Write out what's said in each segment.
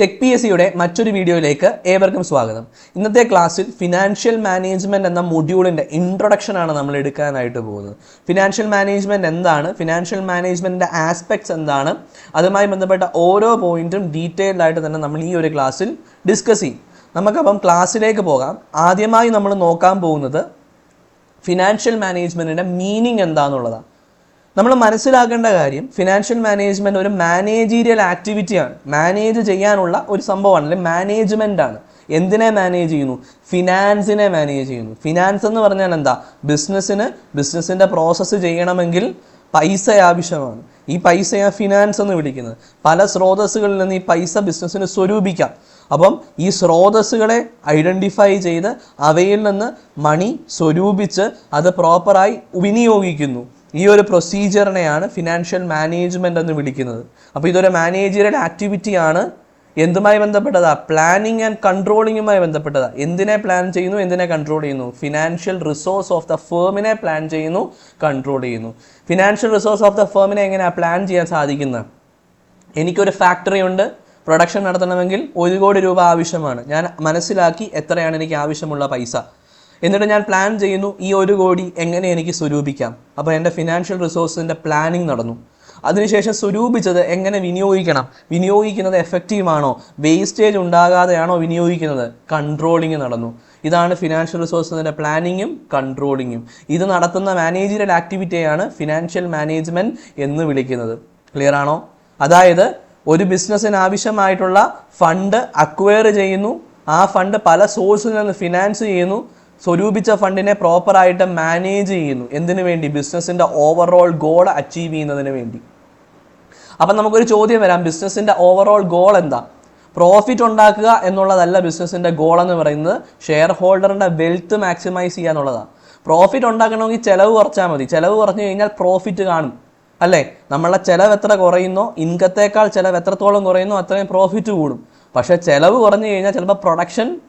Tech P S സിയുടെ മറ്റൊരു വീഡിയോയിലേക്ക് ഏവർക്കും സ്വാഗതം. ഇന്നത്തെ ക്ലാസ്സിൽ ഫിനാൻഷ്യൽ മാനേജ്മെന്റ് എന്ന മൊഡ്യൂളിന്റെ ഇൻട്രൊഡക്ഷൻ ആണ് നമ്മൾ എടുക്കാനായിട്ട് പോകുന്നത്. ഫിനാൻഷ്യൽ മാനേജ്മെന്റ് എന്താണ്? ഫിനാൻഷ്യൽ മാനേജ്മെന്റിന്റെ ആസ്പെക്ട്സ് എന്താണ്? അതുമായി ബന്ധപ്പെട്ട ഓരോ പോയിന്റും ഡീറ്റെയിൽഡ് ആയിട്ട് തന്നെ നമ്മൾ ഈ ഒരു ക്ലാസ്സിൽ ഡിസ്കസ് ചെയ്യും. നമുക്കപ്പം ക്ലാസ്സിലേക്ക് പോകാം. ആദ്യമായി നമ്മൾ നോക്കാൻ പോകുന്നത് ഫിനാൻഷ്യൽ മാനേജ്മെന്റിന്റെ മീനിങ് എന്താണെന്നുള്ളതാണ് നമ്മൾ മനസ്സിലാക്കേണ്ട കാര്യം ഫിനാൻഷ്യൽ മാനേജ്മെന്റ് ഒരു മാനേജീരിയൽ ആക്ടിവിറ്റിയാണ് മാനേജ് ചെയ്യാനുള്ള ഒരു സംഭവമാണ് അല്ലെങ്കിൽ മാനേജ്മെന്റ് ആണ്. എന്തിനെ മാനേജ് ചെയ്യുന്നു? ഫിനാൻസിനെ മാനേജ് ചെയ്യുന്നു. ഫിനാൻസ് എന്ന് പറഞ്ഞാൽ എന്താ? ബിസിനസ്സിന് ബിസിനസ്സിന്റെ പ്രോസസ്സ് ചെയ്യണമെങ്കിൽ പൈസ ആവശ്യമാണ്. ഈ പൈസയാണ് ഫിനാൻസ് എന്ന് വിളിക്കുന്നത്. പല സ്രോതസ്സുകളിൽ നിന്ന് ഈ പൈസ ബിസിനസ്സിന് സ്വരൂപിക്കാം. അപ്പം ഈ സ്രോതസ്സുകളെ ഐഡന്റിഫൈ ചെയ്ത് അവയിൽ നിന്ന് മണി സ്വരൂപിച്ച് അത് പ്രോപ്പറായി വിനിയോഗിക്കുന്നു. ഈ ഒരു പ്രൊസീജിയറിനെയാണ് ഫിനാൻഷ്യൽ മാനേജ്മെന്റ് എന്ന് വിളിക്കുന്നത്. അപ്പോൾ ഇതൊരു മാനേജറിയൽ ആക്ടിവിറ്റിയാണ് എന്തുമായി ബന്ധപ്പെട്ടതാ? പ്ലാനിങ് ആൻഡ് കൺട്രോളിങ്ങുമായി ബന്ധപ്പെട്ടതാ. എന്തിനെ പ്ലാൻ ചെയ്യുന്നു? എന്തിനെ കൺട്രോൾ ചെയ്യുന്നു? ഫിനാൻഷ്യൽ റിസോഴ്സ് ഓഫ് ദ ഫേമിനെ പ്ലാൻ ചെയ്യുന്നു കൺട്രോൾ ചെയ്യുന്നു. ഫിനാൻഷ്യൽ റിസോഴ്സ് ഓഫ് ദ ഫേമിനെ എങ്ങനെയാണ് പ്ലാൻ ചെയ്യാൻ സാധിക്കുന്നത്? എനിക്കൊരു ഫാക്ടറി ഉണ്ട്. പ്രൊഡക്ഷൻ നടത്തണമെങ്കിൽ ഒരു കോടി രൂപ ആവശ്യമാണ്. ഞാൻ മനസ്സിലാക്കി എത്രയാണ് എനിക്ക് ആവശ്യമുള്ള പൈസ. എന്നിട്ട് ഞാൻ പ്ലാൻ ചെയ്യുന്നു ഈ ഒരു കോടി എങ്ങനെ എനിക്ക് സ്വരൂപിക്കാം? അപ്പോൾ എന്റെ ഫിനാൻഷ്യൽ റിസോഴ്സിന്റെ പ്ലാനിങ് നടന്നു. അതിനുശേഷം സ്വരൂപിച്ചത് എങ്ങനെ വിനിയോഗിക്കണം? വിനിയോഗിക്കുന്നത് എഫക്റ്റീവാണോ വേസ്റ്റേജ് ഉണ്ടാകാതെയാണോ വിനിയോഗിക്കുന്നത്? കൺട്രോളിങ് നടന്നു. ഇതാണ് ഫിനാൻഷ്യൽ റിസോഴ്സിന്റെ പ്ലാനിങ്ങും കൺട്രോളിങ്ങും ഇത് നടത്തുന്ന മാനേജറിയൽ ആക്ടിവിറ്റിയാണ് ഫിനാൻഷ്യൽ മാനേജ്മെന്റ് എന്ന് വിളിക്കുന്നത്. ക്ലിയർ ആണോ? അതായത് ഒരു ബിസിനസ്സിന് ആവശ്യമായിട്ടുള്ള ഫണ്ട് അക്വയർ ചെയ്യുന്നു. ആ ഫണ്ട് പല സോഴ്സിൽ നിന്ന് ഫിനാൻസ് ചെയ്യുന്നു. സ്വരൂപിച്ച ഫണ്ടിനെ പ്രോപ്പറായിട്ട് മാനേജ് ചെയ്യുന്നു. എന്തിനു വേണ്ടി? ബിസിനസ്സിന്റെ ഓവറോൾ ഗോൾ അച്ചീവ് ചെയ്യുന്നതിന് വേണ്ടി. അപ്പം നമുക്കൊരു ചോദ്യം വരാം. ബിസിനസ്സിന്റെ ഓവറോൾ ഗോൾ എന്താ? പ്രോഫിറ്റ് ഉണ്ടാക്കുക എന്നുള്ളതല്ല ബിസിനസ്സിന്റെ ഗോൾ എന്ന് പറയുന്നത്. ഷെയർ ഹോൾഡറിന്റെ വെൽത്ത് മാക്സിമൈസ് ചെയ്യുക എന്നുള്ളതാണ് പ്രോഫിറ്റ് ഉണ്ടാക്കണമെങ്കിൽ ചിലവ് കുറച്ചാൽ മതി. ചിലവ് കുറഞ്ഞു കഴിഞ്ഞാൽ പ്രോഫിറ്റ് കാണും. അല്ലേ? നമ്മളെ ചിലവ് എത്ര കുറയുന്നോ ഇൻകത്തേക്കാൾ ചിലവ് എത്രത്തോളം കുറയുന്നോ അത്രയും പ്രോഫിറ്റ് കൂടും. പക്ഷേ ചിലവ് കുറഞ്ഞു കഴിഞ്ഞാൽ ചിലപ്പോൾ പ്രൊഡക്ഷൻ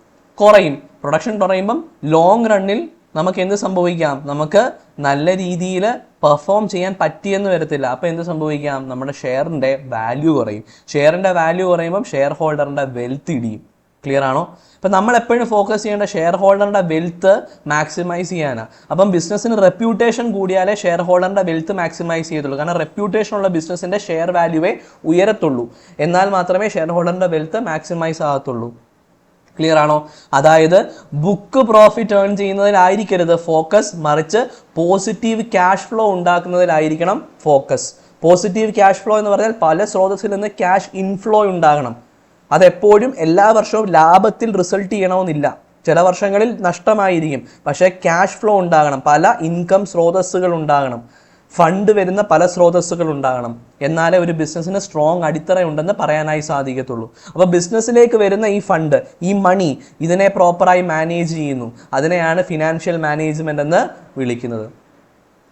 കുറയും. പ്രൊഡക്ഷൻ കുറയുമ്പം ലോങ് റണ്ണിൽ നമുക്ക് എന്ത് സംഭവിക്കാം? നമുക്ക് നല്ല രീതിയിൽ പെർഫോം ചെയ്യാൻ പറ്റിയെന്ന് വരത്തില്ല. അപ്പോൾ എന്ത് സംഭവിക്കാം? നമ്മുടെ ഷെയറിന്റെ വാല്യൂ കുറയും. ഷെയറിന്റെ വാല്യൂ കുറയുമ്പം ഷെയർ ഹോൾഡറിന്റെ വെൽത്ത് ഇടിയും. ക്ലിയർ ആണോ? ഇപ്പം നമ്മൾ എപ്പോഴും ഫോക്കസ് ചെയ്യേണ്ട ഷെയർ ഹോൾഡറിന്റെ വെൽത്ത് മാക്സിമൈസ് ചെയ്യാനാണ് അപ്പം ബിസിനസ്സിന് റെപ്യൂട്ടേഷൻ കൂടിയാലേ ഷെയർ ഹോൾഡറിന്റെ വെൽത്ത് മാക്സിമൈസ് ചെയ്യത്തുള്ളൂ. കാരണം റെപ്യൂട്ടേഷൻ ഉള്ള ബിസിനസ്സിന്റെ ഷെയർ വാല്യൂവേ ഉയരത്തുള്ളൂ. എന്നാൽ മാത്രമേ ഷെയർ ഹോൾഡറിന്റെ വെൽത്ത് മാക്സിമൈസ് ആകത്തുള്ളൂ. ക്ലിയർ ആണോ? അതായത് ബുക്ക് പ്രോഫിറ്റ് ഏൺ ചെയ്യുന്നതിലായിരിക്കരുത് ഫോക്കസ് മറിച്ച് പോസിറ്റീവ് ക്യാഷ് ഫ്ലോ ഉണ്ടാക്കുന്നതിലായിരിക്കണം ഫോക്കസ് പോസിറ്റീവ് ക്യാഷ് ഫ്ലോ എന്ന് പറഞ്ഞാൽ പല സ്രോതസ്സിൽ നിന്ന് ക്യാഷ് ഇൻഫ്ലോ ഉണ്ടാകണം. അതെപ്പോഴും എല്ലാ വർഷവും ലാഭത്തിൽ റിസൾട്ട് ചെയ്യണമെന്നില്ല. ചില വർഷങ്ങളിൽ നഷ്ടമായിരിക്കും. പക്ഷേ ക്യാഷ് ഫ്ലോ ഉണ്ടാകണം. പല ഇൻകം സ്രോതസ്സുകൾ ഉണ്ടാകണം. ഫണ്ട് വരുന്ന പല സ്രോതസ്സുകൾ ഉണ്ടാകണം. എന്നാലേ ഒരു ബിസിനസ്സിന് സ്ട്രോങ് അടിത്തറ ഉണ്ടെന്ന് പറയാനായി സാധിക്കത്തുള്ളൂ. അപ്പോൾ ബിസിനസ്സിലേക്ക് വരുന്ന ഈ ഫണ്ട് ഈ മണി ഇതിനെ പ്രോപ്പറായി മാനേജ് ചെയ്യുന്നു. അതിനെയാണ് ഫിനാൻഷ്യൽ മാനേജ്മെന്റ് എന്ന് വിളിക്കുന്നത്.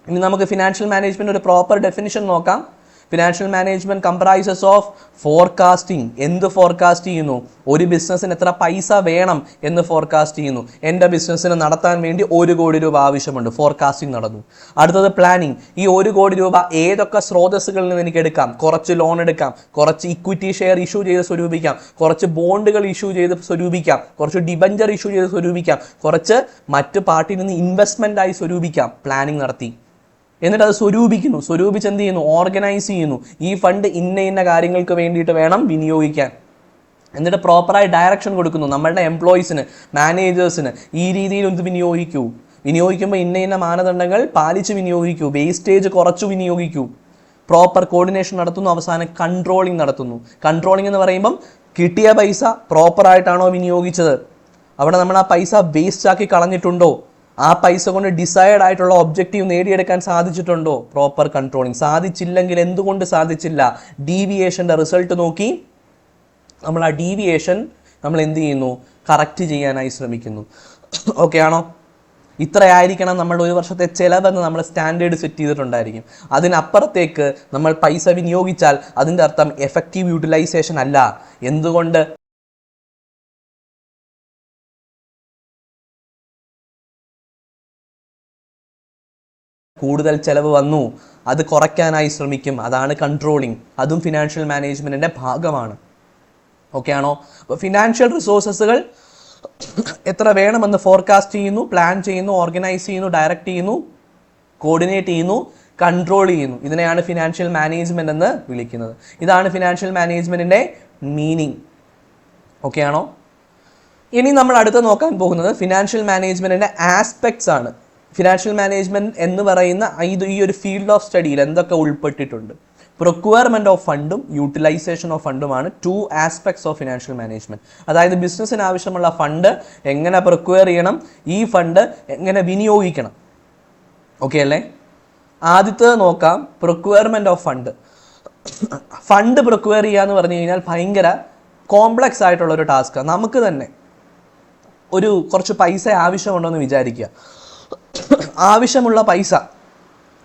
ഇനി നമുക്ക് ഫിനാൻഷ്യൽ മാനേജ്മെന്റ് ഒരു പ്രോപ്പർ ഡെഫിനിഷൻ നോക്കാം. Financial management comprises of forecasting എന്ത് ഫോർകാസ്റ്റ് ചെയ്യുന്നു? ഒരു ബിസിനസ്സിന് എത്ര പൈസ വേണം എന്ന് ഫോർകാസ്റ്റ് ചെയ്യുന്നു. എന്റെ ബിസിനസ്സിന് നടത്താൻ വേണ്ടി ഒരു കോടി രൂപ ആവശ്യമുണ്ട്. ഫോർകാസ്റ്റിംഗ് നടന്നു. അടുത്തത് പ്ലാനിങ് ഈ ഒരു കോടി രൂപ ഏതൊക്കെ സ്രോതസ്സുകളിൽ നിന്ന് എനിക്ക് എടുക്കാം? കുറച്ച് ലോൺ എടുക്കാം. കുറച്ച് ഇക്വിറ്റി ഷെയർ ഇഷ്യൂ ചെയ്ത് സ്വരൂപിക്കാം. കുറച്ച് ബോണ്ടുകൾ ഇഷ്യൂ ചെയ്ത് സ്വരൂപിക്കാം. കുറച്ച് ഡിബഞ്ചർ ഇഷ്യൂ ചെയ്ത് സ്വരൂപിക്കാം. കുറച്ച് മറ്റ് പാർട്ടിയിൽ നിന്ന് ഇൻവെസ്റ്റ്മെന്റ് ആയി സ്വരൂപിക്കാം. പ്ലാനിങ് നടത്തി. എന്നിട്ട് അത് സ്വരൂപിക്കുന്നു. സ്വരൂപിച്ച് എന്ത് ചെയ്യുന്നു? ഓർഗനൈസ് ചെയ്യുന്നു. ഈ ഫണ്ട് ഇന്ന ഇന്ന കാര്യങ്ങൾക്ക് വേണ്ടിയിട്ട് വേണം വിനിയോഗിക്കാൻ. എന്നിട്ട് പ്രോപ്പറായി ഡയറക്ഷൻ കൊടുക്കുന്നു. നമ്മളുടെ എംപ്ലോയീസിന് മാനേജേഴ്സിന് ഈ രീതിയിൽ ഒന്ന് വിനിയോഗിക്കൂ. വിനിയോഗിക്കുമ്പോൾ ഇന്ന ഇന്ന മാനദണ്ഡങ്ങൾ പാലിച്ച് വിനിയോഗിക്കൂ. വേസ്റ്റേജ് കുറച്ച് വിനിയോഗിക്കൂ. പ്രോപ്പർ കോർഡിനേഷൻ നടത്തുന്നു. അവസാനം കൺട്രോളിങ് നടത്തുന്നു. കൺട്രോളിംഗ് എന്ന് പറയുമ്പം കിട്ടിയ പൈസ പ്രോപ്പറായിട്ടാണോ വിനിയോഗിച്ചത്? അവിടെ നമ്മൾ ആ പൈസ വേസ്റ്റ് ആക്കി കളഞ്ഞിട്ടുണ്ടോ? ആ പൈസ കൊണ്ട് ഡിസൈഡ് ആയിട്ടുള്ള ഒബ്ജക്റ്റീവ് നേടിയെടുക്കാൻ സാധിച്ചിട്ടുണ്ടോ? പ്രോപ്പർ കൺട്രോളിങ് സാധിച്ചില്ലെങ്കിൽ എന്തുകൊണ്ട് സാധിച്ചില്ല? ഡീവിയേഷന്റെ റിസൾട്ട് നോക്കി നമ്മൾ ആ ഡീവിയേഷൻ നമ്മൾ എന്ത് ചെയ്യുന്നു? കറക്റ്റ് ചെയ്യാനായി ശ്രമിക്കുന്നു. ഓക്കെ ആണോ? ഇത്രയായിരിക്കണം നമ്മൾ ഒരു വർഷത്തെ ചിലവെന്ന് നമ്മൾ സ്റ്റാൻഡേർഡ് സെറ്റ് ചെയ്തിട്ടുണ്ടായിരിക്കും. അതിനപ്പുറത്തേക്ക് നമ്മൾ പൈസ വിനിയോഗിച്ചാൽ അതിന്റെ അർത്ഥം എഫക്റ്റീവ് യൂട്ടിലൈസേഷൻ അല്ല. എന്തുകൊണ്ട്? കൂടുതൽ ചിലവ് വന്നു അത് കുറയ്ക്കാനായി ശ്രമിക്കും. അതാണ് കൺട്രോളിങ് അതും ഫിനാൻഷ്യൽ മാനേജ്മെന്റിന്റെ ഭാഗമാണ്. ഓക്കെ ആണോ? അപ്പോൾ ഫിനാൻഷ്യൽ റിസോഴ്സസുകൾ എത്ര വേണമെന്ന് ഫോർകാസ്റ്റ് ചെയ്യുന്നു പ്ലാൻ ചെയ്യുന്നു ഓർഗനൈസ് ചെയ്യുന്നു ഡയറക്റ്റ് ചെയ്യുന്നു കോർഡിനേറ്റ് ചെയ്യുന്നു കൺട്രോൾ ചെയ്യുന്നു. ഇതിനെയാണ് ഫിനാൻഷ്യൽ മാനേജ്മെന്റ് എന്ന് വിളിക്കുന്നത്. ഇതാണ് ഫിനാൻഷ്യൽ മാനേജ്മെന്റിന്റെ മീനിങ് ഓക്കെ ആണോ? ഇനി നമ്മൾ അടുത്ത് നോക്കാൻ പോകുന്നത് ഫിനാൻഷ്യൽ മാനേജ്മെന്റിന്റെ ആസ്പെക്ട്സ് ആണ്. ഫിനാൻഷ്യൽ മാനേജ്മെന്റ് എന്ന് പറയുന്ന ഇത് ഈ ഒരു ഫീൽഡ് ഓഫ് സ്റ്റഡിയിൽ എന്തൊക്കെ ഉൾപ്പെട്ടിട്ടുണ്ട്? പ്രൊക്വയർമെന്റ് ഓഫ് ഫണ്ടും utilisation of ഫണ്ടുമാണ് two aspects of financial management അതായത് ബിസിനസ്സിന് ആവശ്യമുള്ള ഫണ്ട് എങ്ങനെ പ്രൊക്വയർ ചെയ്യണം? ഈ ഫണ്ട് എങ്ങനെ വിനിയോഗിക്കണം? ഓക്കെ അല്ലേ? ആദ്യത്തെ നോക്കാം procurement of fund fund procure ചെയ്യുക എന്ന് പറഞ്ഞു കഴിഞ്ഞാൽ ഭയങ്കര കോംപ്ലക്സ് ആയിട്ടുള്ള ഒരു ടാസ്ക്കാണ് നമുക്ക് തന്നെ ഒരു കുറച്ച് പൈസ ആവശ്യമുണ്ടോ എന്ന് വിചാരിക്കുക. ആവശ്യമുള്ള പൈസ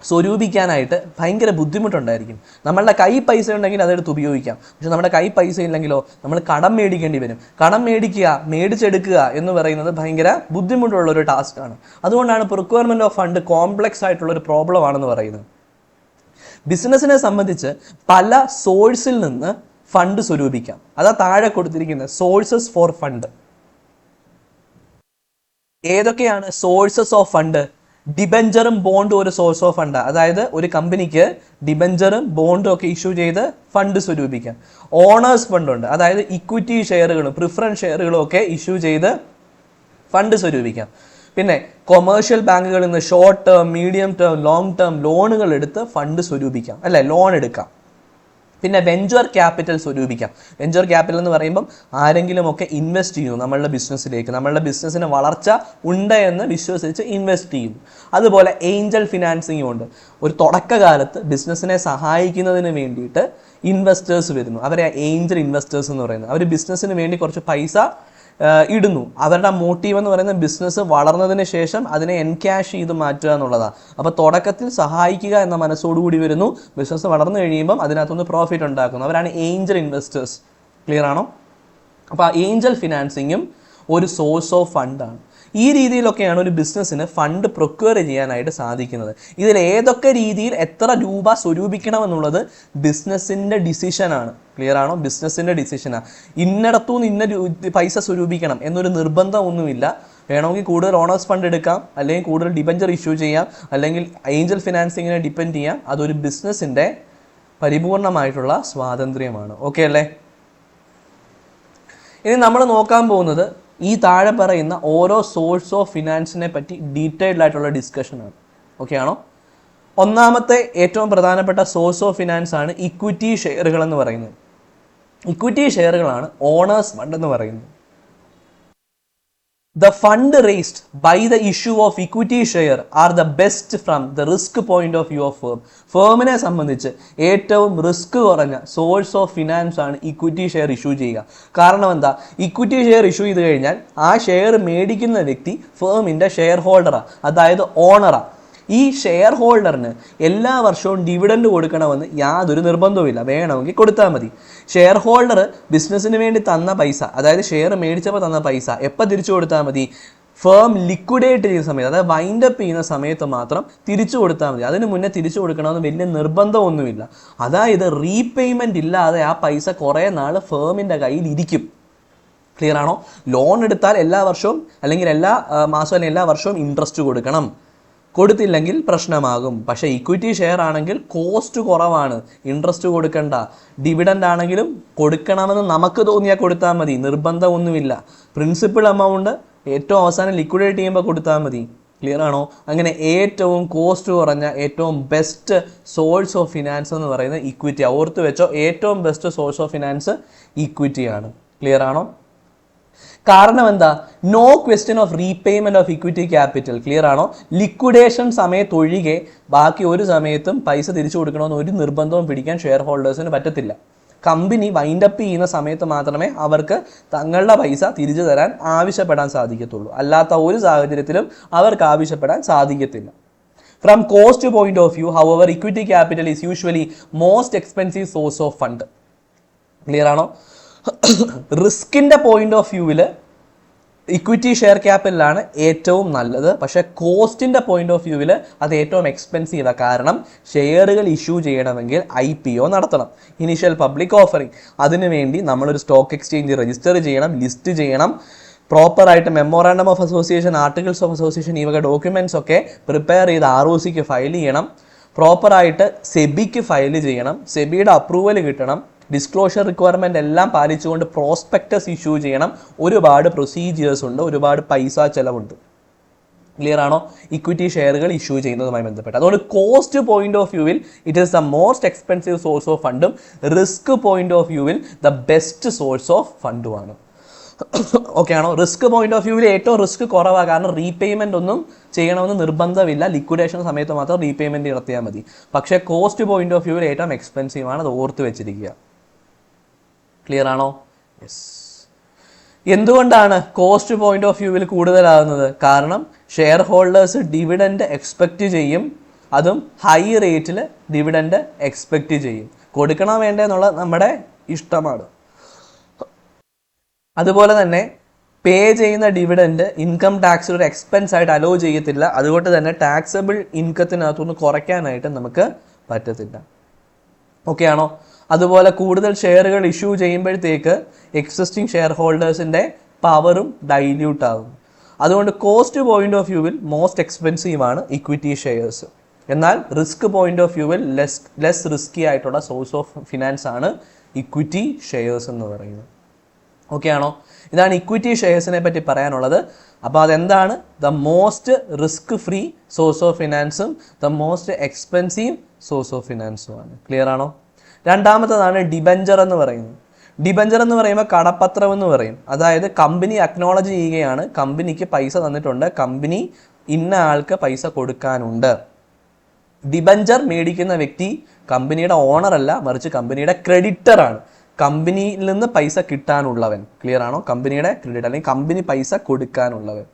സ്വരൂപിക്കാനായിട്ട് ഭയങ്കര ബുദ്ധിമുട്ടുണ്ടായിരിക്കും. നമ്മളുടെ കൈ പൈസ ഉണ്ടെങ്കിൽ അതെടുത്ത് ഉപയോഗിക്കാം. പക്ഷെ നമ്മുടെ കൈ പൈസ ഇല്ലെങ്കിലോ നമ്മൾ കടം മേടിക്കേണ്ടി വരും. കടം മേടിക്കുക മേടിച്ചെടുക്കുക എന്ന് പറയുന്നത് ഭയങ്കര ബുദ്ധിമുട്ടുള്ള ഒരു ടാസ്ക്കാണ് അതുകൊണ്ടാണ് പ്രിക്വയർമെന്റ് ഓഫ് ഫണ്ട് കോംപ്ലക്സ് ആയിട്ടുള്ള ഒരു പ്രോബ്ലം ആണെന്ന് പറയുന്നത്. ബിസിനസ്സിനെ സംബന്ധിച്ച് പല സോഴ്സിൽ നിന്ന് ഫണ്ട് സ്വരൂപിക്കാം. അതാ താഴെ കൊടുത്തിരിക്കുന്നത് സോഴ്സസ് ഫോർ ഫണ്ട് ഏതൊക്കെയാണ് സോഴ്സസ് ഓഫ് ഫണ്ട് ഡിബഞ്ചറും ബോണ്ടും ഒരു സോഴ്സ് ഓഫ് ഫണ്ട് അതായത് ഒരു കമ്പനിക്ക് ഡിബഞ്ചറും ബോണ്ടും ഒക്കെ ഇഷ്യൂ ചെയ്ത് ഫണ്ട് സ്വരൂപിക്കാം. ഓണേഴ്സ് ഫണ്ടുണ്ട് അതായത് ഇക്വിറ്റി ഷെയറുകളും പ്രിഫറൻസ് ഷെയറുകളും ഒക്കെ ഇഷ്യൂ ചെയ്ത് ഫണ്ട് സ്വരൂപിക്കാം. പിന്നെ കൊമേഴ്ഷ്യൽ ബാങ്കുകളിൽ നിന്ന് short term medium term long term ലോണുകൾ എടുത്ത് ഫണ്ട് സ്വരൂപിക്കാം. അല്ലെ? ലോൺ എടുക്കാം. പിന്നെ വെഞ്ചർ ക്യാപിറ്റൽ സ്വരൂപിക്കാം. വെഞ്ചർ ക്യാപിറ്റൽ എന്ന് പറയുമ്പം ആരെങ്കിലും ഒക്കെ ഇൻവെസ്റ്റ് ചെയ്യുന്നു നമ്മളുടെ ബിസിനസ്സിലേക്ക് നമ്മളുടെ ബിസിനസ്സിന് വളർച്ച ഉണ്ട് എന്ന് വിശ്വസിച്ച് ഇൻവെസ്റ്റ് ചെയ്യുന്നു. അതുപോലെ ഏഞ്ചൽ ഫിനാൻസിങ്ങും ഉണ്ട്. ഒരു തുടക്കകാലത്ത് ബിസിനസ്സിനെ സഹായിക്കുന്നതിന് വേണ്ടിയിട്ട് ഇൻവെസ്റ്റേഴ്സ് വരുന്നു. അവരെ ഏഞ്ചൽ ഇൻവെസ്റ്റേഴ്സ് എന്ന് പറയുന്നത് അവർ ബിസിനസ്സിന് വേണ്ടി കുറച്ച് പൈസ ഇടുന്നു. അവരുടെ മോട്ടീവ് എന്ന് പറയുന്നത് ബിസിനസ് വളർന്നതിന് ശേഷം അതിനെ എൻക്യാഷ് ചെയ്ത് മാറ്റുക എന്നുള്ളതാണ് അപ്പോൾ തുടക്കത്തിൽ സഹായിക്കുക എന്ന മനസ്സോടുകൂടി വരുന്നു. ബിസിനസ് വളർന്നു കഴിയുമ്പം അതിനകത്തുനിന്ന് പ്രോഫിറ്റ് ഉണ്ടാക്കുന്നു. അവരാണ് ഏഞ്ചൽ ഇൻവെസ്റ്റേഴ്സ് ക്ലിയർ ആണോ? അപ്പോൾ ആ ഏഞ്ചൽ ഫിനാൻസിങ്ങും ഒരു സോഴ്സ് ഓഫ് ഫണ്ടാണ് ഈ രീതിയിലൊക്കെയാണ് ഒരു ബിസിനസ്സിന് ഫണ്ട് പ്രൊക്യൂർ ചെയ്യാനായിട്ട് സാധിക്കുന്നത്. ഇതിൽ ഏതൊക്കെ രീതിയിൽ എത്ര രൂപ സ്വരൂപിക്കണമെന്നുള്ളത് ബിസിനസ്സിന്റെ ഡിസിഷനാണ് ക്ലിയർ ആണോ? ബിസിനസ്സിന്റെ ഡിസിഷനാണ് ഇന്നിടത്തുനിന്ന് ഇന്ന പൈസ സ്വരൂപിക്കണം എന്നൊരു നിർബന്ധമൊന്നുമില്ല. വേണമെങ്കിൽ കൂടുതൽ ഓണേഴ്സ് ഫണ്ട് എടുക്കാം അല്ലെങ്കിൽ കൂടുതൽ ഡിബഞ്ചർ ഇഷ്യൂ ചെയ്യാം അല്ലെങ്കിൽ ഏഞ്ചൽ ഫിനാൻസിങ്ങിനെ ഡിപ്പെൻഡ് ചെയ്യാം. അതൊരു ബിസിനസ്സിന്റെ പരിപൂർണമായിട്ടുള്ള സ്വാതന്ത്ര്യമാണ്. ഓക്കെ അല്ലേ? ഇനി നമ്മൾ നോക്കാൻ പോകുന്നത് ഈ താഴെ പറയുന്ന ഓരോ സോഴ്സ് ഓഫ് ഫിനാൻസിനെ പറ്റി ഡീറ്റെയിൽഡ് ആയിട്ടുള്ള ഡിസ്കഷനാണ് ഓക്കെ ആണോ? ഒന്നാമത്തെ ഏറ്റവും പ്രധാനപ്പെട്ട സോഴ്സ് ഓഫ് ഫിനാൻസ് ആണ് ഇക്വിറ്റി ഷെയറുകൾ എന്ന് പറയുന്നത്. ഇക്വിറ്റി ഷെയറുകളാണ് ഓണേഴ്സ് ഫണ്ട് എന്ന് പറയുന്നത്. The fund raised by the issue of equity share are the best from the risk point of view of firm. ഫേമിനെ സംബന്ധിച്ച് ഏറ്റവും റിസ്ക് കുറഞ്ഞ സോഴ്സ് ഓഫ് ഫിനാൻസ് ആണ് ഇക്വിറ്റി ഷെയർ ഇഷ്യൂ ചെയ്യുക. കാരണം എന്താ? ഇക്വിറ്റി ഷെയർ ഇഷ്യൂ ചെയ്ത് കഴിഞ്ഞാൽ ആ ഷെയർ മേടിക്കുന്ന വ്യക്തി ഫേമിന്റെ ഷെയർ ഹോൾഡറാണ് അതായത് ഓണറാണ് ഈ ഷെയർ ഹോൾഡറിന് എല്ലാ വർഷവും ഡിവിഡൻഡ് കൊടുക്കണമെന്ന് യാതൊരു നിർബന്ധവുമില്ല വേണമെങ്കിൽ കൊടുത്താൽ മതി. ഷെയർ ഹോൾഡർ ബിസിനസ്സിന് വേണ്ടി തന്ന പൈസ അതായത് ഷെയർ മേടിച്ചപ്പോൾ തന്ന പൈസ എപ്പോൾ തിരിച്ചു കൊടുത്താൽ മതി? ഫേം ലിക്വിഡേറ്റ് ചെയ്യുന്ന സമയത്ത് അതായത് വൈൻഡ് അപ്പ് ചെയ്യുന്ന സമയത്ത് മാത്രം തിരിച്ചു കൊടുത്താൽ മതി. അതിന് മുന്നേ തിരിച്ചു കൊടുക്കണമെന്ന് വലിയ നിർബന്ധമൊന്നുമില്ല. അതായത് റീപേയ്മെന്റ് ഇല്ലാതെ ആ പൈസ കുറേ നാൾ ഫേമിന്റെ കയ്യിൽ ഇരിക്കും. ക്ലിയർ ആണോ? ലോൺ എടുത്താൽ എല്ലാ വർഷവും അല്ലെങ്കിൽ എല്ലാ മാസവും എല്ലാ വർഷവും ഇൻട്രസ്റ്റ് കൊടുക്കണം. കൊടുത്തില്ലെങ്കിൽ പ്രശ്നമാകും. പക്ഷേ ഇക്വിറ്റി ഷെയർ ആണെങ്കിൽ കോസ്റ്റ് കുറവാണ്. ഇൻട്രസ്റ്റ് കൊടുക്കണ്ട. ഡിവിഡൻഡ് ആണെങ്കിലും കൊടുക്കണമെന്ന് നമുക്ക് തോന്നിയാൽ കൊടുത്താൽ മതി. നിർബന്ധമൊന്നുമില്ല. പ്രിൻസിപ്പിൾ എമൗണ്ട് ഏറ്റവും അവസാനം ലിക്വിഡേറ്റ് ചെയ്യുമ്പോൾ കൊടുത്താൽ മതി. ക്ലിയർ ആണോ? അങ്ങനെ ഏറ്റവും കോസ്റ്റ് കുറഞ്ഞ ഏറ്റവും ബെസ്റ്റ് സോഴ്സ് ഓഫ് ഫിനാൻസ് എന്ന് പറയുന്നത് ഇക്വിറ്റി ഓർത്ത് വെച്ചോ ഏറ്റവും ബെസ്റ്റ് സോഴ്സ് ഓഫ് ഫിനാൻസ് ഇക്വിറ്റിയാണ് ക്ലിയർ ആണോ? കാരണം എന്താ? No question of repayment of equity capital clear ആണോ? ലിക്വിഡേഷൻ സമയത്ത് ഒഴികെ ബാക്കി ഒരു സമയത്തും പൈസ തിരിച്ചു കൊടുക്കണമെന്ന് ഒരു നിർബന്ധവും പിടിക്കാൻ ഷെയർ ഹോൾഡേഴ്സിന് പറ്റത്തില്ല. കമ്പനി വൈൻഡ് അപ്പ് ചെയ്യുന്ന സമയത്ത് മാത്രമേ അവർക്ക് തങ്ങളുടെ പൈസ തിരിച്ചു തരാൻ ആവശ്യപ്പെടാൻ സാധിക്കത്തുള്ളൂ. അല്ലാത്ത ഒരു സാഹചര്യത്തിലും അവർക്ക് ആവശ്യപ്പെടാൻ സാധിക്കത്തില്ല. From cost point of view how our equity capital is usually most expensive source of fund clear ആണോ? റിസ്കിന്റെ പോയിന്റ് ഓഫ് വ്യൂവിൽ ഇക്വിറ്റി ഷെയർ ക്യാപിറ്റലാണ് ഏറ്റവും നല്ലത്. പക്ഷേ കോസ്റ്റിന്റെ പോയിന്റ് ഓഫ് വ്യൂവിൽ അത് ഏറ്റവും എക്സ്പെൻസീവാണ് കാരണം ഷെയറുകൾ ഇഷ്യൂ ചെയ്യണമെങ്കിൽ ഐ പി ഒ നടത്തണം. ഇനീഷ്യൽ പബ്ലിക് ഓഫറിംഗ് അതിനുവേണ്ടി നമ്മളൊരു സ്റ്റോക്ക് എക്സ്ചേഞ്ച് രജിസ്റ്റർ ചെയ്യണം ലിസ്റ്റ് ചെയ്യണം. പ്രോപ്പറായിട്ട് memorandum of association articles of association ഈ വക ഡോക്യുമെന്റ്സ് ഒക്കെ പ്രിപ്പയർ ചെയ്ത് ആർ ഒ സിക്ക് ഫയൽ ചെയ്യണം. പ്രോപ്പറായിട്ട് സെബിക്ക് ഫയൽ ചെയ്യണം. സെബിയുടെ അപ്രൂവൽ കിട്ടണം. ഡിസ്ക്ലോഷർ റിക്വയർമെന്റ് എല്ലാം പാലിച്ചുകൊണ്ട് പ്രോസ്പെക്ടസ് ഇഷ്യൂ ചെയ്യണം. ഒരുപാട് പ്രൊസീജിയേഴ്സ് ഉണ്ട്. ഒരുപാട് പൈസ ചിലവുണ്ട്. ക്ലിയർ ആണോ? ഇക്വിറ്റി ഷെയറുകൾ ഇഷ്യൂ ചെയ്യുന്നതുമായി ബന്ധപ്പെട്ട്. അതുകൊണ്ട് കോസ്റ്റ് പോയിന്റ് ഓഫ് വ്യൂവിൽ it is the most expensive source of ഫണ്ടും റിസ്ക് പോയിന്റ് ഓഫ് വ്യൂവിൽ ദ ബെസ്റ്റ് സോഴ്സ് ഓഫ് ഫണ്ടുമാണ് ഓക്കെ ആണോ. റിസ്ക് പോയിന്റ് ഓഫ് വ്യൂവിൽ ഏറ്റവും റിസ്ക് കുറവാണ് കാരണം റീപേയ്മെന്റ് ഒന്നും ചെയ്യണമെന്ന് നിർബന്ധമില്ല. ലിക്വിഡേഷൻ സമയത്ത് മാത്രം റീപേയ്മെന്റ് നടത്തിയാൽ മതി. പക്ഷേ കോസ്റ്റ് പോയിന്റ് ഓഫ് വ്യൂവിൽ ഏറ്റവും എക്സ്പെൻസീവ് ആണ്. അത് ഓർത്ത് വെച്ചിരിക്കുക. ക്ലിയർ ആണോ? യെസ് എന്തുകൊണ്ടാണ് കോസ്റ്റ് പോയിന്റ് ഓഫ് വ്യൂവിൽ കൂടുതലാകുന്നത് കാരണം ഷെയർ ഹോൾഡേഴ്സ് ഡിവിഡൻഡ് എക്സ്പെക്റ്റ് ചെയ്യും അതും ഹൈ റേറ്റിൽ ഡിവിഡൻഡ് എക്സ്പെക്റ്റ് ചെയ്യും. കൊടുക്കണോ വേണ്ടേ എന്നുള്ള നമ്മുടെ ഇഷ്ടമാണ്. അതുപോലെ തന്നെ പേ ചെയ്യുന്ന ഡിവിഡൻഡ് ഇൻകം ടാക്സ് ഒരു എക്സ്പെൻസ് ആയിട്ട് അലോ ചെയ്യത്തില്ല. അതുകൊണ്ട് തന്നെ ടാക്സബിൾ ഇൻകത്തിനകത്തുനിന്ന് കുറയ്ക്കാനായിട്ട് നമുക്ക് പറ്റത്തില്ല. ഓക്കെ ആണോ? അതുപോലെ കൂടുതൽ ഷെയറുകൾ ഇഷ്യൂ ചെയ്യുമ്പോഴത്തേക്ക് എക്സിസ്റ്റിംഗ് ഷെയർ ഹോൾഡേഴ്സിന്റെ പവറും ഡൈല്യൂട്ട് ആകും. അതുകൊണ്ട് കോസ്റ്റ് പോയിന്റ് ഓഫ് വ്യൂവിൽ മോസ്റ്റ് എക്സ്പെൻസീവ് ആണ് ഇക്വിറ്റി ഷെയർസ് എന്നാൽ റിസ്ക് പോയിന്റ് ഓഫ് വ്യൂവിൽ ലെസ് ലെസ് റിസ്കി ആയിട്ടുള്ള സോഴ്സ് ഓഫ് ഫിനാൻസ് ആണ് ഇക്വിറ്റി ഷെയർസ് എന്ന് പറയുന്നത്. ഓക്കെ ആണോ? ഇതാണ് ഇക്വിറ്റി ഷെയർസിനെ പറ്റി പറയാനുള്ളത്. അപ്പോൾ അതെന്താണ്? The most risk free source of ഫിനാൻസും the most expensive source of ഫിനാൻസും ആണ്. ക്ലിയർ ആണോ? രണ്ടാമത്തതാണ് ഡിബഞ്ചർ എന്ന് പറയുന്നത്. ഡിബഞ്ചർ എന്ന് പറയുമ്പോൾ കടപ്പത്രം എന്ന് പറയും. അതായത് കമ്പനി അക്നോളജ് ചെയ്യുകയാണ്. കമ്പനിക്ക് പൈസ തന്നിട്ടുണ്ട്. കമ്പനി ഇന്ന ആൾക്ക് പൈസ കൊടുക്കാനുണ്ട്. ഡിബഞ്ചർ മേടിക്കുന്ന വ്യക്തി കമ്പനിയുടെ ഓണർ അല്ല. മറിച്ച് കമ്പനിയുടെ ക്രെഡിറ്റർ ആണ്. കമ്പനിയിൽ നിന്ന് പൈസ കിട്ടാനുള്ളവൻ. ക്ലിയർ ആണോ? കമ്പനിയുടെ ക്രെഡിറ്റ് അല്ലെങ്കിൽ കമ്പനി പൈസ കൊടുക്കാനുള്ളവൻ.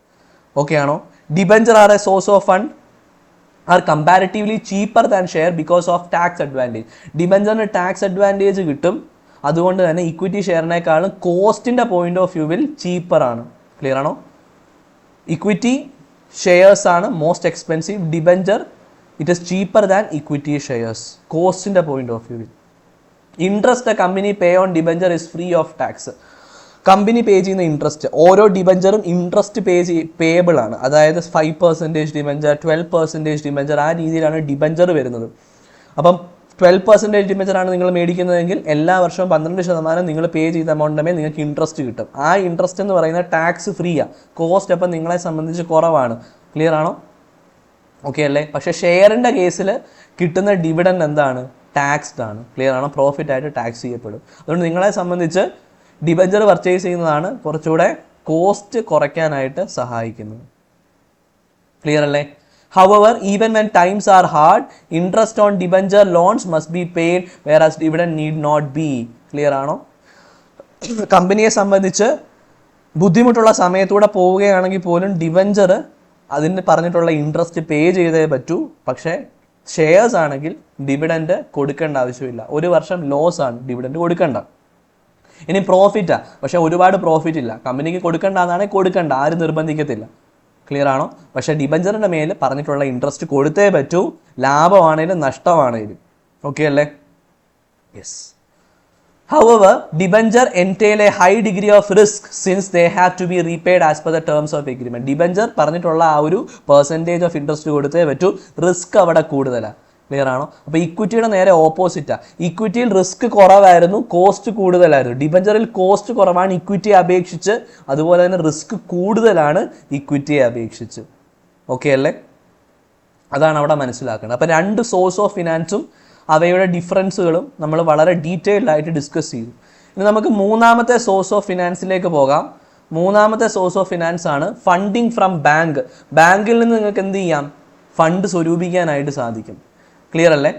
ഓക്കെ ആണോ? Debenture are a source of fund are comparatively cheaper than share because of tax advantage ഡിബഞ്ചറിന് tax advantage കിട്ടും. അതുകൊണ്ട് തന്നെ ഇക്വിറ്റി ഷെയറിനേക്കാളും കോസ്റ്റിന്റെ പോയിന്റ് ഓഫ് വ്യൂവിൽ ചീപ്പർ ആണ്. ക്ലിയർ ആണോ? ഇക്വിറ്റി ഷെയർസ് ആണ് most expensive debenture it is cheaper than equity shares കോസ്റ്റിന്റെ point of വ്യൂവിൽ interest company pay on debenture is free of tax company pay ചെയ്യുന്ന ഇൻട്രസ്റ്റ് ഓരോ ഡിബഞ്ചറും ഇൻട്രസ്റ്റ് പേ ചെയ് പേബിൾ ആണ്. അതായത് five percentage debenture twelve percentage debenture ആ രീതിയിലാണ് debenture വരുന്നത്. അപ്പം ട്വൽവ് പെർസെന്റേജ് ഡിബഞ്ചർ ആണ് നിങ്ങൾ മേടിക്കുന്നതെങ്കിൽ എല്ലാ വർഷവും പന്ത്രണ്ട് ശതമാനം നിങ്ങൾ പേ ചെയ്ത എമൗണ്ടിന്റെ നിങ്ങൾക്ക് ഇൻട്രസ്റ്റ് കിട്ടും. ആ ഇൻട്രസ്റ്റ് എന്ന് പറയുന്നത് ടാക്സ് ഫ്രീ ഫ്രീയാണ് കോസ്റ്റ് അപ്പം നിങ്ങളെ സംബന്ധിച്ച് കുറവാണ്. ക്ലിയർ ആണോ? ഓക്കെ അല്ലേ? പക്ഷേ ഷെയറിന്റെ കേസിൽ കിട്ടുന്ന ഡിവിഡൻഡ് എന്താണ്? ടാക്സ്ഡ് ആണ്. ക്ലിയർ ആണോ? പ്രോഫിറ്റ് ആയിട്ട് ടാക്സ് ചെയ്യപ്പെടും. അതുകൊണ്ട് നിങ്ങളെ സംബന്ധിച്ച് ഡിബഞ്ചർ പർച്ചേസ് ചെയ്യുന്നതാണ് കുറച്ചുകൂടെ കോസ്റ്റ് കുറയ്ക്കാനായിട്ട് സഹായിക്കുന്നത്. ക്ലിയർ അല്ലേ? However even when times are hard interest on debenture loans must be paid whereas dividend need not be clear ആണോ? കമ്പനിയെ സംബന്ധിച്ച് ബുദ്ധിമുട്ടുള്ള സമയത്തൂടെ പോവുകയാണെങ്കിൽ പോലും ഡിവഞ്ചർ അതിന് പറഞ്ഞിട്ടുള്ള ഇൻട്രസ്റ്റ് പേ ചെയ്തേ പറ്റൂ. പക്ഷേ ഷെയർസ് ആണെങ്കിൽ ഡിവിഡൻഡ് കൊടുക്കേണ്ട ആവശ്യമില്ല. ഒരു വർഷം ലോസ് ആണ്. ഡിവിഡൻഡ് കൊടുക്കേണ്ട. ഇനി പ്രോഫിറ്റാ പക്ഷേ ഒരുപാട് പ്രോഫിറ്റ് ഇല്ല. കമ്പനിക്ക് കൊടുക്കേണ്ടതാണെങ്കിൽ കൊടുക്കണ്ട ആരും നിർബന്ധിക്കത്തില്ല. ക്ലിയർ ആണോ? പക്ഷേ ഡിബഞ്ചറിന്റെ മേൽ പറഞ്ഞിട്ടുള്ള ഇൻട്രസ്റ്റ് കൊടുത്തേ പറ്റൂ. ലാഭമാണേലും നഷ്ടമാണേലും. ഓക്കെ അല്ലേ? Yes However, debenture entail a high degree of risk since they have to be repaid as per the terms of agreement debenture പറഞ്ഞിട്ടുള്ള ആ ഒരു പെർസെന്റേജ് ഓഫ് ഇൻട്രസ്റ്റ് കൊടുത്തേ പറ്റൂ. റിസ്ക് അവിടെ കൂടുതലാണ് ക്ലിയർ ആണോ? അപ്പോൾ ഇക്വിറ്റിയുടെ നേരെ ഓപ്പോസിറ്റാണ് ഇക്വിറ്റിയിൽ റിസ്ക് കുറവായിരുന്നു കോസ്റ്റ് കൂടുതലായിരുന്നു. ഡിബഞ്ചറിൽ കോസ്റ്റ് കുറവാണ് ഇക്വിറ്റിയെ അപേക്ഷിച്ച്. അതുപോലെ തന്നെ റിസ്ക് കൂടുതലാണ് ഇക്വിറ്റിയെ അപേക്ഷിച്ച്. ഓക്കെ അല്ലേ? അതാണ് അവിടെ മനസ്സിലാക്കേണ്ടത്. അപ്പോൾ രണ്ട് സോഴ്സ് ഓഫ് ഫിനാൻസും അവയുടെ ഡിഫറൻസുകളും നമ്മൾ വളരെ ഡീറ്റെയിൽഡ് ആയിട്ട് ഡിസ്കസ് ചെയ്തു. ഇനി നമുക്ക് മൂന്നാമത്തെ സോഴ്സ് ഓഫ് ഫിനാൻസിലേക്ക് പോകാം. മൂന്നാമത്തെ സോഴ്സ് ഓഫ് ഫിനാൻസ് ആണ് ഫണ്ടിങ് ഫ്രം ബാങ്ക് ബാങ്കിൽ നിന്ന് നിങ്ങൾക്ക് എന്ത് ചെയ്യാം? ഫണ്ട് സ്വരൂപിക്കാനായിട്ട് സാധിക്കും. ക്ലിയർ അല്ലേ?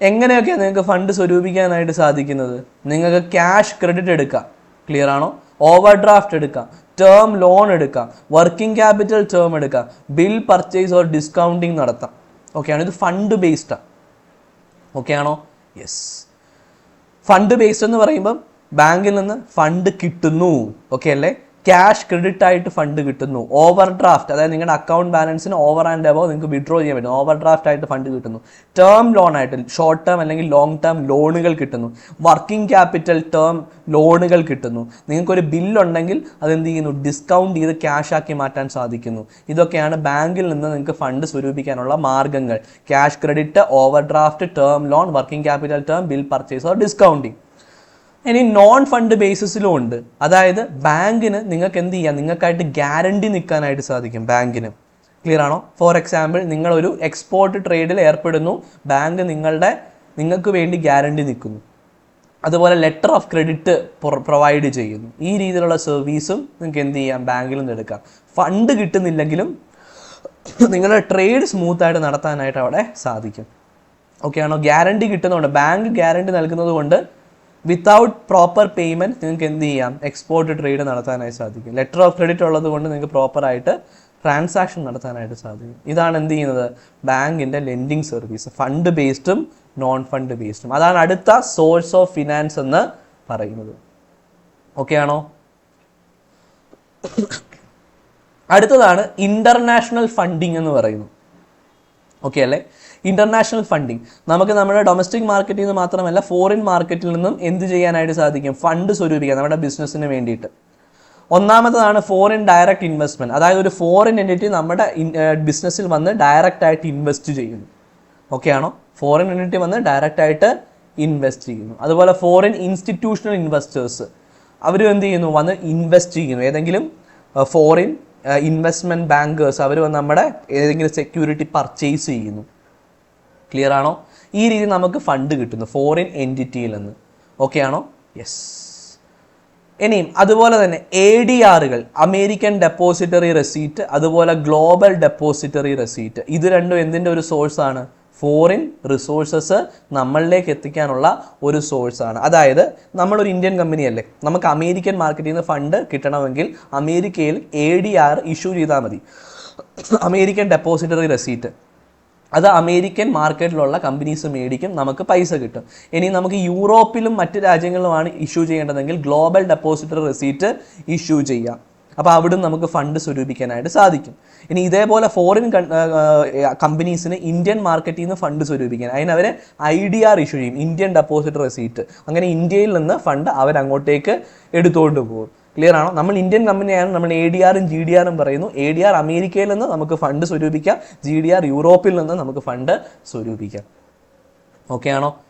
എങ്ങനെയൊക്കെയാണ് നിങ്ങൾക്ക് ഫണ്ട് സ്വരൂപിക്കാനായിട്ട് സാധിക്കുന്നത്? നിങ്ങൾക്ക് ക്യാഷ് ക്രെഡിറ്റ് എടുക്കാം. ക്ലിയർ ആണോ? ഓവർ ഡ്രാഫ്റ്റ് എടുക്കാം. ടേം ലോൺ എടുക്കാം. വർക്കിംഗ് ക്യാപിറ്റൽ ടേം എടുക്കാം. ബിൽ പർച്ചേസ് ഓർ ഡിസ്കൗണ്ടിങ് നടത്താം. ഓക്കെയാണ് ഇത് ഫണ്ട് ബേസ്ഡാണ് ഓക്കെ ആണോ? യെസ് ഫണ്ട് ബേസ്ഡ് എന്ന് പറയുമ്പം ബാങ്കിൽ നിന്ന് ഫണ്ട് കിട്ടുന്നു. ഓക്കെ അല്ലേ? ക്യാഷ് ക്രെഡിറ്റ് ആയിട്ട് ഫണ്ട് കിട്ടുന്നു. ഓവർ ഡ്രാഫ്റ്റ് അതായത് നിങ്ങളുടെ അക്കൗണ്ട് ബാലൻസിന് ഓവർ ആൻഡ് അബോ നിങ്ങൾക്ക് വിഡ്രോ ചെയ്യാൻ പറ്റും. ഓവർ ഡ്രാഫ്റ്റ് ആയിട്ട് ഫണ്ട് കിട്ടുന്നു. ടേം ലോൺ ആയിട്ട് ഷോർട്ട് ടേം അല്ലെങ്കിൽ ലോങ് ടേം ലോണുകൾ കിട്ടുന്നു. വർക്കിംഗ് ക്യാപിറ്റൽ ടേം ലോണുകൾ കിട്ടുന്നു. നിങ്ങൾക്കൊരു ബില്ലുണ്ടെങ്കിൽ അതെന്ത് ചെയ്യുന്നു? ഡിസ്കൗണ്ട് ചെയ്ത് ക്യാഷ് ആക്കി മാറ്റാൻ സാധിക്കുന്നു. ഇതൊക്കെയാണ് ബാങ്കിൽ നിന്ന് നിങ്ങൾക്ക് ഫണ്ട് സ്വരൂപിക്കാനുള്ള മാർഗങ്ങൾ. Cash credit overdraft term loan working capital term bill purchase or discounting. ഇനി നോൺ ഫണ്ട് ബേസിസിലും ഉണ്ട്. അതായത് ബാങ്കിന് നിങ്ങൾക്ക് എന്ത് ചെയ്യാം? നിങ്ങൾക്കായിട്ട് ഗ്യാരണ്ടി നിൽക്കാനായിട്ട് സാധിക്കും ബാങ്കിന്. ക്ലിയർ ആണോ? ഫോർ എക്സാമ്പിൾ നിങ്ങളൊരു എക്സ്പോർട്ട് ട്രേഡിൽ ഏർപ്പെടുന്നു. ബാങ്ക് നിങ്ങളുടെ നിങ്ങൾക്ക് വേണ്ടി ഗ്യാരണ്ടി നിൽക്കുന്നു. അതുപോലെ ലെറ്റർ ഓഫ് ക്രെഡിറ്റ് പ്രൊവൈഡ് ചെയ്യുന്നു. ഈ രീതിയിലുള്ള സർവീസും നിങ്ങൾക്ക് എന്ത് ചെയ്യാം? ബാങ്കിൽ നിന്ന് എടുക്കാം. ഫണ്ട് കിട്ടുന്നില്ലെങ്കിലും നിങ്ങളുടെ ട്രേഡ് സ്മൂത്തായിട്ട് നടത്താനായിട്ട് അവിടെ സാധിക്കും. ഓക്കെ ആണോ? ഗ്യാരണ്ടി കിട്ടുന്നതുകൊണ്ട് ബാങ്ക് ഗ്യാരണ്ടി നൽകുന്നത് കൊണ്ട് വിത്തൗട്ട് പ്രോപ്പർ പേയ്മെന്റ് നിങ്ങൾക്ക് എന്ത് ചെയ്യാം? എക്സ്പോർട്ട് ട്രേഡ് നടത്താനായി സാധിക്കും. ലെറ്റർ ഓഫ് ക്രെഡിറ്റ് ഉള്ളത് കൊണ്ട് നിങ്ങൾക്ക് പ്രോപ്പറായിട്ട് ട്രാൻസാക്ഷൻ നടത്താനായിട്ട് സാധിക്കും. ഇതാണ് എന്ത് ചെയ്യുന്നത്? ബാങ്കിന്റെ ലെൻഡിങ് സർവീസ് ഫണ്ട് ബേസ്ഡും നോൺ ഫണ്ട് ബേസ്ഡും അതാണ് അടുത്ത സോഴ്സ് ഓഫ് ഫിനാൻസ് എന്ന് പറയുന്നത്. ഓക്കെ ആണോ? അടുത്തതാണ് ഇന്റർനാഷണൽ ഫണ്ടിങ് എന്ന് പറയുന്നു ഓക്കെ അല്ലേ? ഇന്റർനാഷണൽ ഫണ്ടിങ് നമുക്ക് നമ്മുടെ ഡൊമസ്റ്റിക് മാർക്കറ്റിൽ നിന്ന് മാത്രമല്ല ഫോറിൻ മാർക്കറ്റിൽ നിന്നും എന്ത് ചെയ്യാനായിട്ട് സാധിക്കും? ഫണ്ട് സ്വരൂപിക്കുക നമ്മുടെ ബിസിനസ്സിന് വേണ്ടിയിട്ട്. ഒന്നാമതാണ് ഫോറിൻ ഡയറക്റ്റ് ഇൻവെസ്റ്റ്മെന്റ് അതായത് ഒരു ഫോറിൻ എന്റിറ്റി നമ്മുടെ ബിസിനസ്സിൽ വന്ന് ഡയറക്റ്റ് ആയിട്ട് ഇൻവെസ്റ്റ് ചെയ്യുന്നു. ഓക്കെ ആണോ? ഫോറിൻ എന്റിറ്റി വന്ന് ഡയറക്റ്റ് ആയിട്ട് ഇൻവെസ്റ്റ് ചെയ്യുന്നു. അതുപോലെ ഫോറിൻ ഇൻസ്റ്റിറ്റ്യൂഷണൽ ഇൻവെസ്റ്റേഴ്സ് അവരും എന്ത് ചെയ്യുന്നു? വന്ന് ഇൻവെസ്റ്റ് ചെയ്യുന്നു. ഏതെങ്കിലും ഫോറിൻ ഇൻവെസ്റ്റ്മെന്റ് ബാങ്കേഴ്സ് അവർ നമ്മുടെ ഏതെങ്കിലും സെക്യൂരിറ്റി പർച്ചേസ് ചെയ്യുന്നു. ക്ലിയർ ആണോ? ഈ രീതി നമുക്ക് ഫണ്ട് കിട്ടുന്നു. ഫോറിൻ എന്റിറ്റിയിൽ നിന്ന്. ഓക്കെ ആണോ? യെസ് ഇനിയും അതുപോലെ തന്നെ എ ഡി ആറുകൾ അമേരിക്കൻ ഡെപ്പോസിറ്ററി റെസീറ്റ് അതുപോലെ ഗ്ലോബൽ ഡെപ്പോസിറ്ററി റെസീറ്റ് ഇത് രണ്ടും എന്തിന്റെ ഒരു സോഴ്സ് ആണ്? ഫോറിൻ റിസോഴ്സസ് നമ്മളിലേക്ക് എത്തിക്കാനുള്ള ഒരു സോഴ്സ് ആണ്. അതായത് നമ്മളൊരു ഇന്ത്യൻ കമ്പനി അല്ലേ? നമുക്ക് അമേരിക്കൻ മാർക്കറ്റിൽ നിന്ന് ഫണ്ട് കിട്ടണമെങ്കിൽ അമേരിക്കയിൽ എ ഡി ആർ ഇഷ്യൂ ചെയ്താൽ മതി. അമേരിക്കൻ ഡെപ്പോസിറ്ററി റെസീറ്റ് അത് അമേരിക്കൻ മാർക്കറ്റിലുള്ള കമ്പനീസ് മേടിക്കും നമുക്ക് പൈസ കിട്ടും. ഇനി നമുക്ക് യൂറോപ്പിലും മറ്റ് രാജ്യങ്ങളിലുമാണ് ഇഷ്യൂ ചെയ്യേണ്ടതെങ്കിൽ ഗ്ലോബൽ ഡെപ്പോസിറ്റർ റെസീറ്റ് ഇഷ്യൂ ചെയ്യാം. അപ്പോൾ അവിടെ നമുക്ക് ഫണ്ട് സ്വരൂപിക്കാനായിട്ട് സാധിക്കും. ഇനി ഇതേപോലെ ഫോറിൻ കമ്പനീസിന് ഇന്ത്യൻ മാർക്കറ്റിൽ നിന്ന് ഫണ്ട് സ്വരൂപിക്കാൻ അതിന് അവർ ഐ ഡി ആർ ഇഷ്യൂ ചെയ്യും ഇന്ത്യൻ ഡെപ്പോസിറ്റ് റെസീറ്റ്. അങ്ങനെ ഇന്ത്യയിൽ നിന്ന് ഫണ്ട് അവരങ്ങോട്ടേക്ക് എടുത്തുകൊണ്ട് പോകും. ക്ലിയർ ആണോ? നമ്മൾ ഇന്ത്യൻ കമ്പനിയാണ് നമ്മൾ എ ഡി ആറും ജി ഡി ആറും പറയുന്നു. എ ഡി ആർ അമേരിക്കയിൽ നിന്ന് നമുക്ക് ഫണ്ട് സ്വരൂപിക്കാം. ജി ഡി ആർ യൂറോപ്പിൽ നിന്ന് നമുക്ക് ഫണ്ട് സ്വരൂപിക്കാം. ഓക്കെ ആണോ?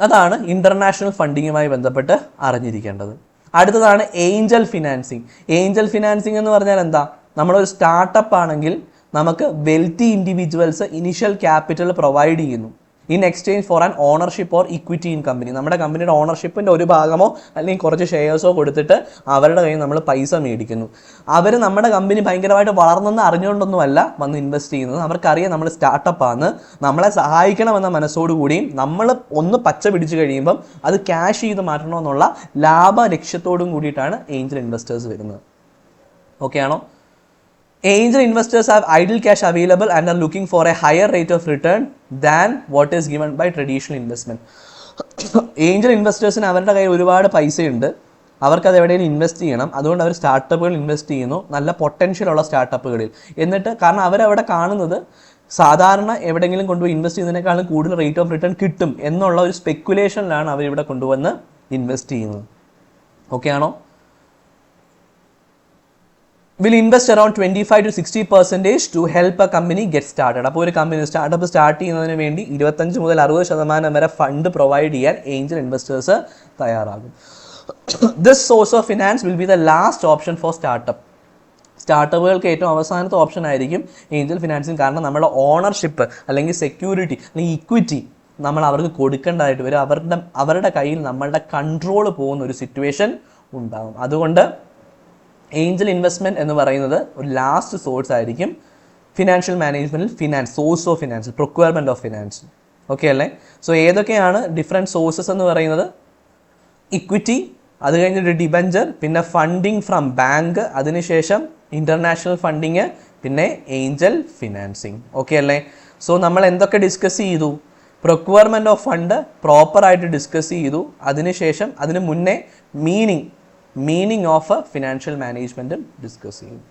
അതാണ് ഇന്റർനാഷണൽ ഫണ്ടിങ്ങുമായി ബന്ധപ്പെട്ട് അറിഞ്ഞിരിക്കേണ്ടത്. അടുത്തതാണ് ഏഞ്ചൽ ഫിനാൻസിങ് ഏഞ്ചൽ ഫിനാൻസിങ് എന്ന് പറഞ്ഞാൽ എന്താ? നമ്മളൊരു സ്റ്റാർട്ടപ്പ് ആണെങ്കിൽ നമുക്ക് wealthy individuals initial capital provide ചെയ്യുന്നു. In exchange for an ownership or equity in company നമ്മുടെ കമ്പനിയുടെ ഓണർഷിപ്പിന്റെ ഒരു ഭാഗമോ അല്ലെങ്കിൽ കുറച്ച് ഷെയർസോ കൊടുത്തിട്ട് അവരുടെ കയ്യിൽ നമ്മൾ പൈസ മേടിക്കുന്നു. അവർ നമ്മുടെ കമ്പനി ഭയങ്കരമായിട്ട് വളർന്നെന്ന് അറിഞ്ഞുകൊണ്ടൊന്നുമല്ല വന്ന് ഇൻവെസ്റ്റ് ചെയ്യുന്നത്. അവർക്കറിയാം നമ്മൾ സ്റ്റാർട്ടപ്പാണ് നമ്മളെ സഹായിക്കണമെന്ന മനസ്സോടുകൂടിയും നമ്മൾ ഒന്ന് പച്ച പിടിച്ചു കഴിയുമ്പം അത് ക്യാഷ് ചെയ്ത് മാറ്റണമെന്നുള്ള ലാഭ ലക്ഷ്യത്തോടും കൂടിയിട്ടാണ് ഏഞ്ചൽ ഇൻവെസ്റ്റേഴ്സ് വരുന്നത്. ഓക്കെ ആണോ? Angel investors have idle cash available and are looking for a higher rate of return than what is given by traditional investment. Angel ഇൻവെസ്റ്റേഴ്സിന് അവരുടെ കയ്യിൽ ഒരുപാട് പൈസയുണ്ട്. അവർക്ക് അത് എവിടെയെങ്കിലും ഇൻവെസ്റ്റ് ചെയ്യണം. അതുകൊണ്ട് അവർ സ്റ്റാർട്ടപ്പുകൾ ഇൻവെസ്റ്റ് ചെയ്യുന്നു. നല്ല പൊട്ടൻഷ്യൽ ഉള്ള സ്റ്റാർട്ടപ്പുകളിൽ എന്നിട്ട് കാരണം അവരവിടെ കാണുന്നത് സാധാരണ എവിടെയെങ്കിലും കൊണ്ടുപോയി ഇൻവെസ്റ്റ് ചെയ്യുന്നതിനേക്കാളും കൂടുതൽ റേറ്റ് ഓഫ് റിട്ടേൺ കിട്ടും എന്നുള്ള ഒരു സ്പെക്കുലേഷനിലാണ് അവരിവിടെ കൊണ്ടുവന്ന് ഇൻവെസ്റ്റ് ചെയ്യുന്നത്. ഓക്കെ ആണോ? Will invest around twenty five to sixty percentage to help a company get started അപ്പോൾ ഒരു കമ്പനി സ്റ്റാർട്ടപ്പ് സ്റ്റാർട്ട് ചെയ്യുന്നതിന് വേണ്ടി ഇരുപത്തഞ്ച് മുതൽ അറുപത് ശതമാനം വരെ ഫണ്ട് പ്രൊവൈഡ് ചെയ്യാൻ ഏഞ്ചൽ ഇൻവെസ്റ്റേഴ്സ് തയ്യാറാകും. This source of finance will be the last option for startup സ്റ്റാർട്ടപ്പുകൾക്ക് ഏറ്റവും അവസാനത്തെ ഓപ്ഷൻ ആയിരിക്കും ഏഞ്ചൽ ഫിനാൻസിങ് കാരണം നമ്മുടെ ഓണർഷിപ്പ് അല്ലെങ്കിൽ സെക്യൂരിറ്റി അല്ലെങ്കിൽ ഇക്വിറ്റി നമ്മൾ അവർക്ക് കൊടുക്കേണ്ടതായിട്ട് വരും. അവരുടെ അവരുടെ കയ്യിൽ നമ്മളുടെ കൺട്രോൾ പോകുന്ന ഒരു സിറ്റുവേഷൻ ഉണ്ടാകും. അതുകൊണ്ട് ഏഞ്ചൽ ഇൻവെസ്റ്റ്മെന്റ് എന്ന് പറയുന്നത് ഒരു ലാസ്റ്റ് സോഴ്സ് ആയിരിക്കും ഫിനാൻഷ്യൽ മാനേജ്മെന്റിൽ finance source of finance procurement of finance okay അല്ലേ? സോ ഏതൊക്കെയാണ് ഡിഫറെന്റ് സോഴ്സസ് എന്ന് പറയുന്നത്? ഇക്വിറ്റി അത് കഴിഞ്ഞിട്ട് ഡിബഞ്ചർ പിന്നെ ഫണ്ടിങ് ഫ്രം ബാങ്ക് അതിനുശേഷം ഇന്റർനാഷണൽ ഫണ്ടിങ് പിന്നെ ഏഞ്ചൽ ഫിനാൻസിങ് ഓക്കെ അല്ലേ? സോ നമ്മൾ എന്തൊക്കെ ഡിസ്കസ് ചെയ്തു? പ്രൊക്വയർമെന്റ് ഓഫ് ഫണ്ട് പ്രോപ്പറായിട്ട് ഡിസ്കസ് ചെയ്തു. അതിനുശേഷം അതിന് മുന്നേ മീനിങ് മീനിങ് ഓഫ് ഫിനാൻഷ്യൽ മാനേജ്മെന്റും ഡിസ്കസ് ചെയ്യും.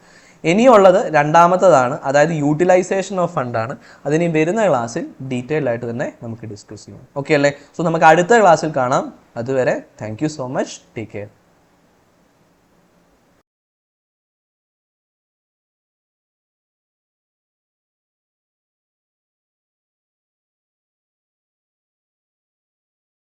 ഇനിയുള്ളത് രണ്ടാമത്തതാണ് അതായത് യൂട്ടിലൈസേഷൻ ഓഫ് ഫണ്ടാണ് അതിനി വരുന്ന ക്ലാസ്സിൽ ഡീറ്റെയിൽ ആയിട്ട് തന്നെ നമുക്ക് ഡിസ്കസ് ചെയ്യാം. ഓക്കെ അല്ലേ? സോ നമുക്ക് അടുത്ത ക്ലാസ്സിൽ കാണാം. അതുവരെ thank you so much take care